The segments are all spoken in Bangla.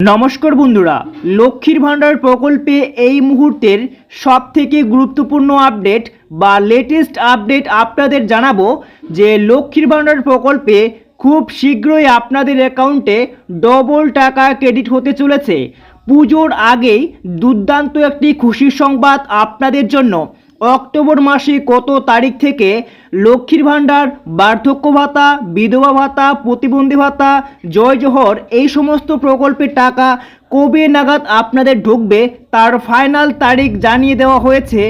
নমস্কার বন্ধুরা, লক্ষ্মীর ভাণ্ডার প্রকল্পে এই মুহূর্তের সব থেকে গুরুত্বপূর্ণ আপডেট বা লেটেস্ট আপডেট আপনাদের জানাব যে লক্ষ্মীর ভাণ্ডার প্রকল্পে খুব শীঘ্রই আপনাদের অ্যাকাউন্টে ডবল টাকা ক্রেডিট হতে চলেছে। পুজোর আগেই দুর্দান্ত একটি খুশির সংবাদ আপনাদের জন্য। অক্টোবর মাসে কত তারিখ থেকে লক্ষ্মীর ভাণ্ডার, বার্ধক্য ভাতা, বিধবা ভাতা, প্রতিবন্ধী ভাতা, জয় জহর এই সমস্ত প্রকল্পের টাকা কবে নাগাদ আপনাদের ঢুকবে তার ফাইনাল তারিখ জানিয়ে দেওয়া হয়েছে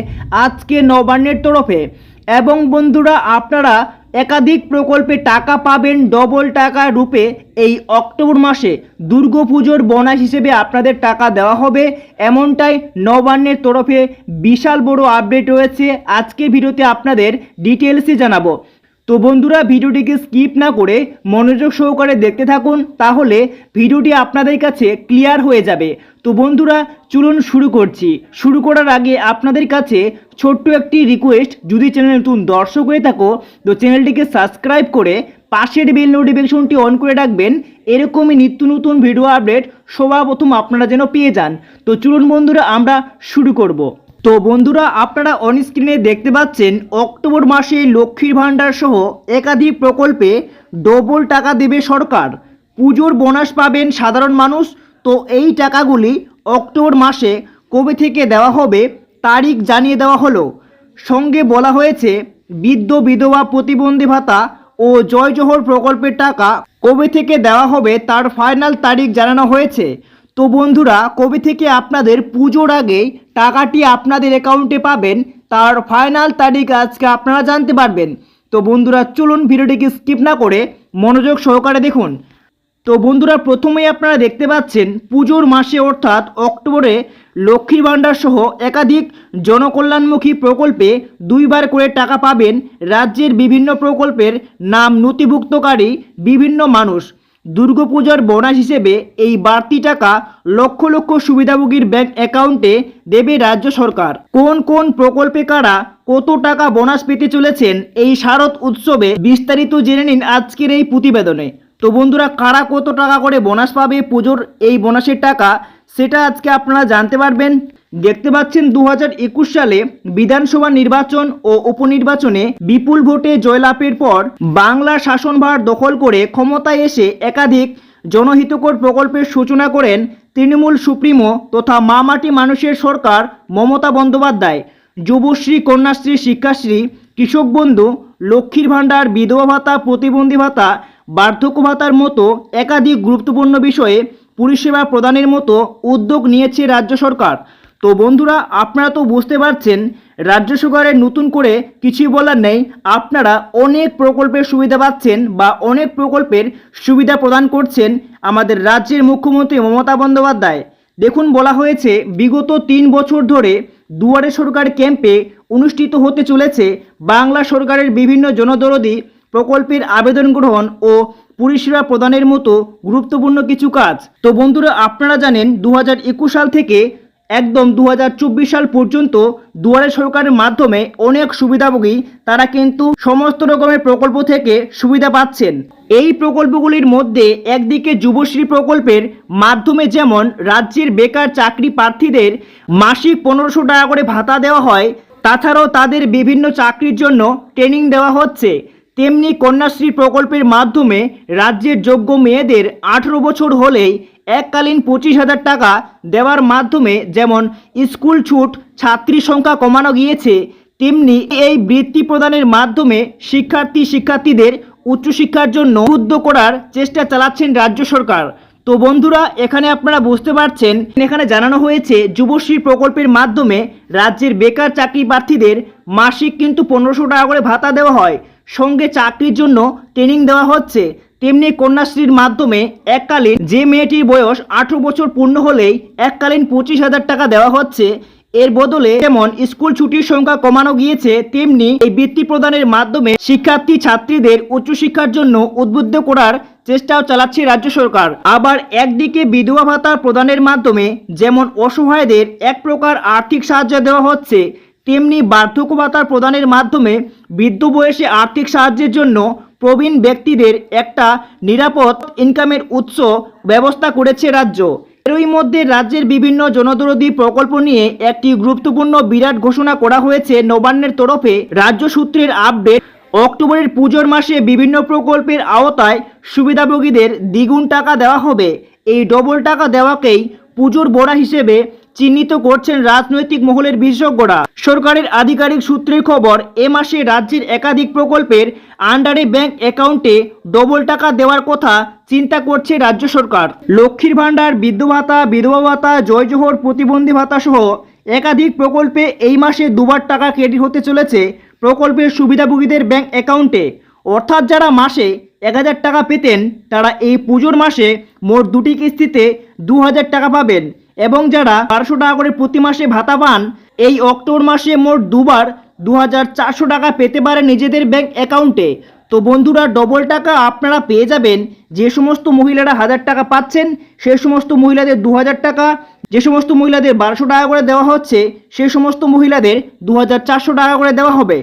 আজকে নবান্নের তরফে। এবং বন্ধুরা, আপনারা একাধিক প্রকল্পে টাকা পাবেন ডবল টাকা রূপে। এই অক্টোবর মাসে দুর্গাপুজোর বোনাস হিসেবে আপনাদের টাকা দেওয়া হবে। এমনটাই নবান্নের তরফে বিশাল বড় আপডেট রয়েছে। আজকে ভিডিওতে আপনাদের ডিটেলসে জানাব। তো বন্ধুরা, ভিডিওটিকে স্কিপ না করে মনোযোগ সহকারে দেখতে থাকুন, তাহলে ভিডিওটি আপনাদের কাছে ক্লিয়ার হয়ে যাবে। তো বন্ধুরা, চলুন শুরু করছি। শুরু করার আগে আপনাদের কাছে ছোট্ট একটি রিকোয়েস্ট যদি চ্যানেল নতুন দর্শক হয়ে থাকো, তো চ্যানেলটিকে সাবস্ক্রাইব করে পাশের বেল নোটিফিকেশনটি অন করে রাখবেন। এরকমই নিত্য নতুন ভিডিও আপডেট সবার প্রথম আপনারা যেন পেয়ে যান। তো চলুন বন্ধুরা, আমরা শুরু করব। তো বন্ধুরা, আপনারা অন স্ক্রিনে দেখতে পাচ্ছেন, অক্টোবর মাসে লক্ষ্মীর ভাণ্ডার সহ একাধিক প্রকল্পে ডবল টাকা দেবে সরকার। পুজোর বোনাস পাবেন সাধারণ মানুষ। তো এই টাকাগুলি অক্টোবর মাসে কবে থেকে দেওয়া হবে, তারিখ জানিয়ে দেওয়া হলো। সঙ্গে বলা হয়েছে, বৃদ্ধ, বিধবা, প্রতিবন্ধী ভাতা ও জয় জোহর প্রকল্পের টাকা কবে থেকে দেওয়া হবে, তার ফাইনাল তারিখ জানানো হয়েছে। তো বন্ধুরা, কবে থেকে আপনাদের পুজোর আগেই টাকাটি আপনাদের অ্যাকাউন্টে পাবেন। তার ফাইনাল তারিখ আজকে আপনারা জানতে পারবেন। তো বন্ধুরা, চলুন ভিডিওটিকে স্কিপ না করে মনোযোগ সহকারে দেখুন। তো বন্ধুরা, প্রথমেই আপনারা দেখতে পাচ্ছেন, পুজোর মাসে অর্থাৎ অক্টোবরে লক্ষ্মীর ভাণ্ডার সহ একাধিক জনকল্যাণমুখী প্রকল্পে দুইবার করে টাকা পাবেন রাজ্যের বিভিন্ন প্রকল্পের নাম নথিভুক্তকারী বিভিন্ন মানুষ। দুর্গাপূজার বোনাস হিসেবে এই বাড়তি টাকা লক্ষ লক্ষ সুবিধাভোগীর ব্যাংক অ্যাকাউন্টে দেবে রাজ্য সরকার। কোন কোন প্রকল্পে কারা কত টাকা বোনাস পেতে চলেছেন এই শারদ উৎসবে বিস্তারিত জেনে নিন আজকের এই প্রতিবেদনে। তো বন্ধুরা, কারা কত টাকা করে বোনাস পাবে পুজোর এই বোনাসের টাকা, সেটা আজকে আপনারা জানতে পারবেন। দেখতে পাচ্ছেন দু হাজার একুশ সালে বিধানসভা নির্বাচন ও উপনির্বাচনে বিপুল ভোটে জয়লাভের পর বাংলার শাসনভার দখল করে ক্ষমতায় এসে একাধিক জনহিতকর প্রকল্পের সূচনা করেন তৃণমূল সুপ্রিমো তথা মামাটি মানুষের সরকার মমতা বন্দ্যোপাধ্যায়। যুবশ্রী, কন্যাশ্রী, শিক্ষাশ্রী, কৃষক বন্ধু, লক্ষ্মীর ভাণ্ডার, বিধবা ভাতা, প্রতিবন্ধী ভাতা, বার্ধক্য ভাতার মতো একাধিক গুরুত্বপূর্ণ বিষয়ে পরিষেবা প্রদানের মতো উদ্যোগ নিয়েছে রাজ্য সরকার। তো বন্ধুরা, আপনারা তো বুঝতে পারছেন, রাজ্য সরকারের নতুন করে কিছুই বলার নেই। আপনারা অনেক প্রকল্পের সুবিধা পাচ্ছেন বা অনেক প্রকল্পের সুবিধা প্রদান করছেন আমাদের রাজ্যের মুখ্যমন্ত্রী মমতা বন্দ্যোপাধ্যায়। দেখুন, বলা হয়েছে, বিগত তিন বছর ধরে দুয়ারে সরকার ক্যাম্পে অনুষ্ঠিত হতে চলেছে বাংলা সরকারের বিভিন্ন জনদরদি প্রকল্পের আবেদন গ্রহণ ও পরিষেবা প্রদানের মতো গুরুত্বপূর্ণ কিছু কাজ। তো বন্ধুরা, আপনারা জানেন দু হাজার একুশ সাল থেকে একদম দু হাজার চব্বিশ সাল পর্যন্ত দুয়ারে সরকারের মাধ্যমে অনেক সুবিধাভোগী তারা কিন্তু সমস্ত রকমের প্রকল্প থেকে সুবিধা পাচ্ছেন। এই প্রকল্পগুলির মধ্যে একদিকে যুবশ্রী প্রকল্পের মাধ্যমে যেমন রাজ্যের বেকার চাকরি প্রার্থীদের মাসিক পনেরোশো টাকা করে ভাতা দেওয়া হয়, তাছাড়াও তাদের বিভিন্ন চাকরির জন্য ট্রেনিং দেওয়া হচ্ছে। তেমনি কন্যাশ্রী প্রকল্পের মাধ্যমে রাজ্যের যোগ্য মেয়েদের আঠেরো বছর হলেই এককালীন পঁচিশ হাজার টাকা দেওয়ার মাধ্যমে যেমন স্কুল ছুট, ছাত্রী সংখ্যা কমানো গিয়েছে, তেমনি এই বৃত্তি প্রদানের মাধ্যমে শিক্ষার্থী, শিক্ষার্থীদের উচ্চশিক্ষার জন্য উদ্য করার চেষ্টা চালাচ্ছেন রাজ্য সরকার। তো বন্ধুরা, এখানে আপনারা বুঝতে পারছেন, এখানে জানানো হয়েছে যুবশ্রী প্রকল্পের মাধ্যমে রাজ্যের বেকার চাকরি প্রার্থীদের মাসিক কিন্তু পনেরোশো টাকা করে ভাতা দেওয়া হয়। সঙ্গে চাকরির জন্য ট্রেনিং দেওয়া হচ্ছে। তেমনি কন্যাশ্রীর মাধ্যমে এককালীন যে মেয়েটির বয়স আঠেরো বছর পূর্ণ হলেই এককালীন পঁচিশ হাজার টাকা দেওয়া হচ্ছে। এর বদলে যেমন স্কুল ছুটির সংখ্যা কমানো গিয়েছে, তেমনি এই বৃত্তি প্রদানের মাধ্যমে শিক্ষার্থী, ছাত্রীদের উচ্চশিক্ষার জন্য উদ্বুদ্ধ করার চেষ্টাও চালাচ্ছে রাজ্য সরকার। আবার একদিকে বিধবা ভাতা প্রদানের মাধ্যমে যেমন অসহায়দের এক প্রকার আর্থিক সাহায্য দেওয়া হচ্ছে, তেমনি বার্ধক্য ভাতা প্রদানের মাধ্যমে বৃদ্ধ বয়সে আর্থিক সাহায্যের জন্য প্রবীণ ব্যক্তিদের একটা নিরাপদ ইনকামের উৎস ব্যবস্থা করেছে রাজ্য। এরই মধ্যে রাজ্যের বিভিন্ন জনদরদী প্রকল্প নিয়ে একটি গুরুত্বপূর্ণ বিরাট ঘোষণা করা হয়েছে নবান্নের তরফে। রাজ্য সূত্রের আপডেট, অক্টোবরের পুজোর মাসে বিভিন্ন প্রকল্পের আওতায় সুবিধাভোগীদের দ্বিগুণ টাকা দেওয়া হবে। এই ডবল টাকা দেওয়াকেই পুজোর বড়া হিসেবে চিহ্নিত করছেন রাজনৈতিক মহলের বিশেষজ্ঞরা। সরকারের আধিকারিক সূত্রের খবর, এ মাসে রাজ্যের একাধিক প্রকল্পের আন্ডারে ব্যাংক অ্যাকাউন্টে ডবল টাকা দেওয়ার কথা চিন্তা করছে রাজ্য সরকার। লক্ষ্মীর ভাণ্ডার বিদ্যুৎ ভাতা, বিধবা ভাতা, জয়জোহর প্রতিবন্ধী ভাতা সহ একাধিক প্রকল্পে এই মাসে দুবার টাকা ক্রেডিট হতে চলেছে প্রকল্পের সুবিধাভোগীদের ব্যাংক অ্যাকাউন্টে। অর্থাৎ যারা মাসে এক হাজার টাকা পেতেন, তারা এই পুজোর মাসে মোট দুটি কিস্তিতে দু হাজার টাকা পাবেন। এবং যারা বারোশো টাকা করে প্রতি মাসে ভাতা পান, এই অক্টোবর মাসে মোট দুবার দু হাজার চারশো টাকা পেতে পারে নিজেদের ব্যাংক অ্যাকাউন্টে। তো বন্ধুরা ডবল টাকা আপনারা পেয়ে যাবেন। যে সমস্ত মহিলারা হাজার টাকা পাচ্ছেন সেই সমস্ত মহিলাদের দু হাজার টাকা। যে সমস্ত মহিলাদের বারোশো টাকা করে দেওয়া হচ্ছে সেই সমস্ত মহিলাদের দু হাজার চারশো টাকা করে দেওয়া হবে।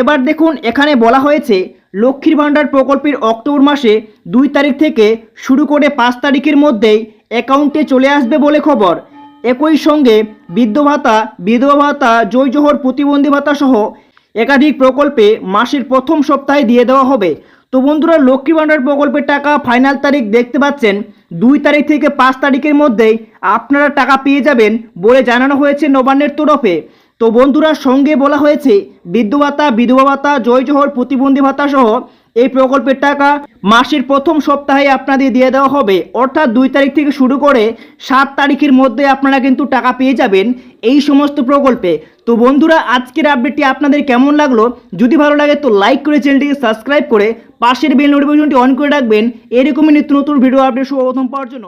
এবার দেখুন, এখানে বলা হয়েছে, লক্ষ্মীর ভাণ্ডার প্রকল্পের অক্টোবর মাসে দুই তারিখ থেকে শুরু করে পাঁচ তারিখের মধ্যেই অ্যাকাউন্টে চলে আসবে বলে খবর। একই সঙ্গে বৃদ্ধ ভাতা, বিধবা ভাতা, জয়জোহর প্রতিবন্ধী ভাতা সহ একাধিক প্রকল্পে মাসের প্রথম সপ্তাহে দিয়ে দেওয়া হবে। তো বন্ধুরা, লক্ষ্মী ভাণ্ডার প্রকল্পের টাকা ফাইনাল তারিখ দেখতে পাচ্ছেন। দুই তারিখ থেকে পাঁচ তারিখের মধ্যেই আপনারা টাকা পেয়ে যাবেন বলে জানানো হয়েছে নবান্নের তরফে। তো বন্ধুরা, সঙ্গে বলা হয়েছে বৃদ্ধ ভাতা, বিধবা ভাতা, জয়জোহর প্রতিবন্ধী ভাতা সহ এই প্রকল্পের টাকা মাসের প্রথম সপ্তাহে আপনাদের দিয়ে দেওয়া হবে। অর্থাৎ দুই তারিখ থেকে শুরু করে সাত তারিখের মধ্যে আপনারা কিন্তু টাকা পেয়ে যাবেন এই সমস্ত প্রকল্পে। তো বন্ধুরা, আজকের আপডেটটি আপনাদের কেমন লাগল? যদি ভালো লাগে তো লাইক করে চ্যানেলটিকে সাবস্ক্রাইব করে পাশের বেল নোটিফিকেশনটি অন করে রাখবেন। এরকমই নিত্য নতুন ভিডিও আপডেট সর্বপ্রথম পাওয়ার জন্য।